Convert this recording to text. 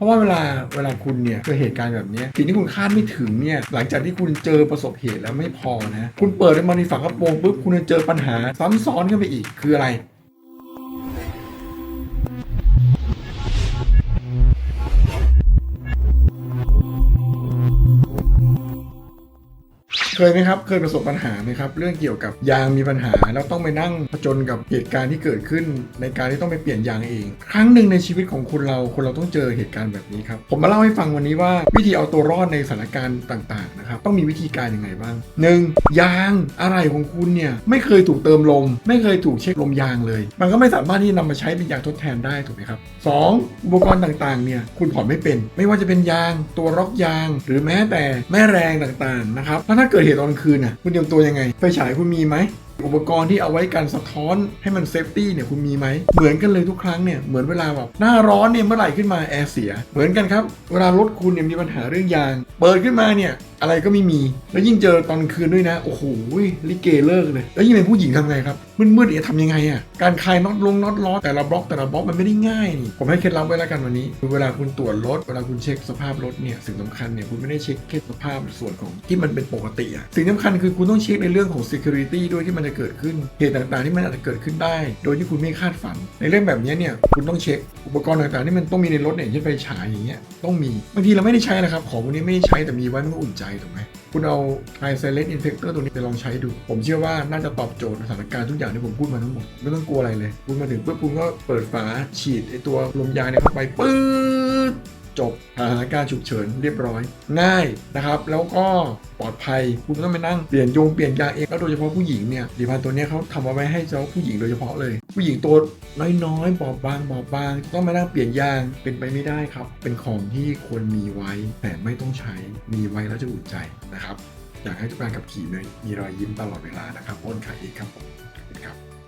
เพราะว่าเวลาเวลาคุณเนี่ยเจอเหตุการณ์แบบนี้สิ่งที่คุณคาดไม่ถึงเนี่ยหลังจากที่คุณเจอประสบเหตุแล้วไม่พอนะ คุณเปิดมาในฝากระโปรงปุ๊บคุณจะเจอปัญหาซ้ำซ้อนขึ้นไปอีกคืออะไร เคยไหมครับ เคยประสบปัญหาไหมครับ เรื่องเกี่ยวกับยางมีปัญหา แล้วต้องไปนั่งผจญกับเหตุการณ์ที่เกิดขึ้น ในการที่ต้องไปเปลี่ยนยางเอง ครั้งหนึ่งในชีวิตของคุณเราคนเราต้องเจอเหตุการณ์แบบนี้ครับ ผมมาเล่าให้ฟังวันนี้ว่าวิธีเอาตัวรอดในสถานการณ์ต่างๆนะครับ ต้องมีวิธีการยังไงบ้าง 1. ยางอะไรของคุณเนี่ยไม่เคยถูกเติมลม ไม่เคยถูกเช็คลมยางเลย มันก็ไม่สามารถที่จะนำมาใช้เป็นยางทดแทนได้ถูกไหมครับ 2. อุปกรณ์ต่างๆเนี่ยคุณถอดไม่เป็น ไม่ว่าจะเป็นยาง ตัวล็อกยาง หรือแม้แต่แม่แรงต่างๆนะครับแล้วถ้าเกิดตุตอนกลางคืนน่ะคุณเตรียมตัวยังไงไฟฉายคุณมีไหม อุปกรณ์ที่เอาไว้กันสะท้อนให้มันเซฟตี้เนี่ยคุณมีไหม เหมือนกันเลยทุกครั้งเนี่ย เหมือนเวลาแบบหน้าร้อนเนี่ยเมื่อไหร่ขึ้นมาแอร์เสีย เหมือนกันครับ เวลารถคุณเนี่ยมีปัญหาเรื่องยาง เปิดขึ้นมาเนี่ยอะไรก็ไม่มี แล้วยิ่งเจอตอนคืนด้วยนะ โอ้โหลิเกเลิกเลย แล้วยิ่งเป็นผู้หญิงทำไงครับ มืดๆเนี่ยทำยังไงอะ การคลายน็อตลงน็อตล้อแต่ละบล็อกแต่ละบล็อกมันไม่ได้ง่ายนี่ ผมให้เคล็ดลับไว้แล้วกันวันนี้ คือเวลาคุณตรวจรถ เวลาคุณเช็คสภาพรถเนี่ย สิ่งสำคัญเนี่ยคุณไม่ได้เช็คแค่สภาพส่วนของที่มันเป็นปกติอะ สิ่งสำคัญคือคุณต้องเช็คในเรื่องของ security ด้วยที่มันจะเกิดขึ้นเหตุต่างๆที่มันอาจจะเกิดขึ้นได้ โดยที่คุณไม่คาดฝัน ในเรื่องแบบนี้เนี่ยคุณต้องเช็คอุปกรณ์ต่างๆที่มันต้องมีในรถเนี่ยเช่นไฟฉายอย่างเงี้ยต้องมีบางทีเราไม่ได้ใช้นะครับของพวกนี้ไม่ได้ใช้แต่มีไว้มันก็อุ่นใจถูกไหมคุณเอา High Silent Infector ตัวนี้ไปลองใช้ดู ผมเชื่อว่าน่าจะตอบโจทย์สถานการณ์ทุกอย่างที่ผมพูดมาทั้งหมด ไม่ต้องกลัวอะไรเลย คุณมาถึงปุ๊บคุณก็เปิดฝาฉีดไอตัวลมยางเนี่ยเข้าไปปื๊ด จบสถานการณ์ฉุกเฉินเรียบร้อย ง่ายนะครับ แล้วก็ปลอดภัย คุณไม่ต้องไปนั่งเปลี่ยนยงเปลี่ยนยางเองแล้วโดยเฉพาะผู้หญิงเนี่ยผลิตภัณฑ์ตัวนี้เขาทำเอาไว้ให้เฉพาะผู้หญิงโดยเฉพาะเลย ผู้หญิงตัวน้อยๆบอบบางบอบบาง ต้องมานั่งเปลี่ยนยางเป็นไปไม่ได้ครับ เป็นของที่ควรมีไว้ แต่ไม่ต้องใช้มีไว้แล้วจะอุ่นใจนะครับอยากให้ทุกการขับขี่เนี่ยมีรอยยิ้มตลอดเวลานะครับอ้นขายเองครับผมขอบคุณครับ